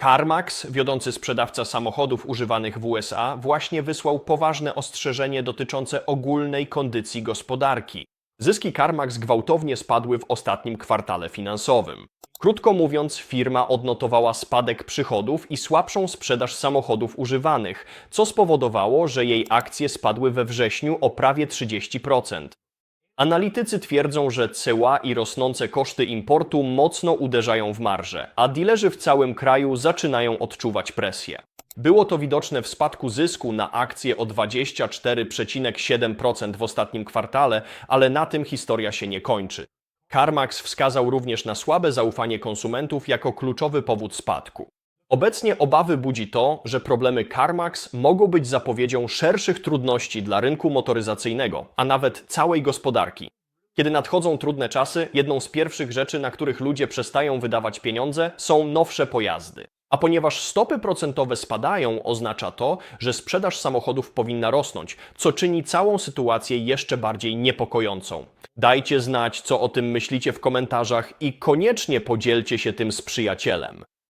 CarMax, wiodący sprzedawca samochodów używanych w USA, właśnie wysłał poważne ostrzeżenie dotyczące ogólnej kondycji gospodarki. Zyski CarMax gwałtownie spadły w ostatnim kwartale finansowym. Krótko mówiąc, firma odnotowała spadek przychodów i słabszą sprzedaż samochodów używanych, co spowodowało, że jej akcje spadły we wrześniu o prawie 30%. Analitycy twierdzą, że ceła i rosnące koszty importu mocno uderzają w marże, a dilerzy w całym kraju zaczynają odczuwać presję. Było to widoczne w spadku zysku na akcje o 24,7% w ostatnim kwartale, ale na tym historia się nie kończy. CarMax wskazał również na słabe zaufanie konsumentów jako kluczowy powód spadku. Obecnie obawy budzi to, że problemy CarMax mogą być zapowiedzią szerszych trudności dla rynku motoryzacyjnego, a nawet całej gospodarki. Kiedy nadchodzą trudne czasy, jedną z pierwszych rzeczy, na których ludzie przestają wydawać pieniądze, są nowsze pojazdy. A ponieważ stopy procentowe spadają, oznacza to, że sprzedaż samochodów powinna rosnąć, co czyni całą sytuację jeszcze bardziej niepokojącą. Dajcie znać, co o tym myślicie w komentarzach i koniecznie podzielcie się tym z przyjacielem.